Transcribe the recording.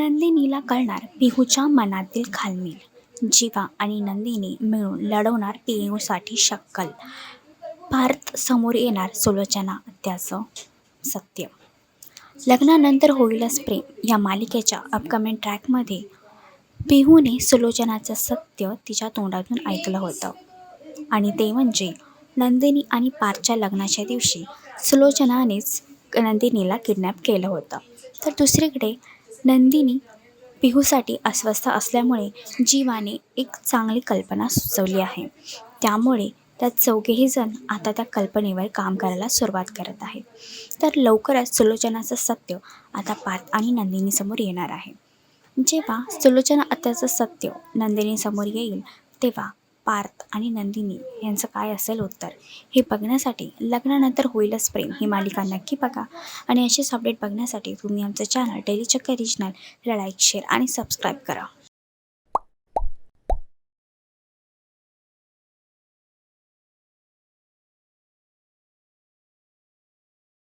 नंदिनीला कळणार पिहूच्या मनातील खालमील. जीवा आणि नंदिनी मिळून लढवणार पिहूसाठी शक्कल. पार्थ समोर येणार सुलोचना त्याचं सत्य. लग्नानंतर होईलच प्रेम. या मालिकेच्या अपकमिंग ट्रॅकमध्ये पिहूने सुलोचनाचं सत्य तिच्या तोंडातून ऐकलं होतं. आणि ते म्हणजे नंदिनी आणि पार्थच्या लग्नाच्या दिवशी सुलोचनानेच नंदिनीला किडनॅप केलं होतं. तर दुसरीकडे नंदिनी पिहूसाठी अस्वस्थ असल्यामुळे जीवाने एक चांगली कल्पना सुचवली आहे. त्यामुळे त्या चौघेही जण आता त्या कल्पनेवर काम करायला सुरुवात करत आहेत. तर लवकरच सुलोचनाचं सत्य आता पार्थ आणि नंदिनीसमोर येणार आहे. जेव्हा सुलोचना आत्याचं सत्य नंदिनीसमोर येईल तेव्हा पार्थ आणि नंदिनी यांचं काय असेल उत्तर? हे बघण्यासाठी लग्नानंतर होईलच प्रेम ही मालिका नक्की बघा. आणि अशीच अपडेट बघण्यासाठी तुम्ही आमचं channel daily Chakkar regional like share आणि सबस्क्राईब करा.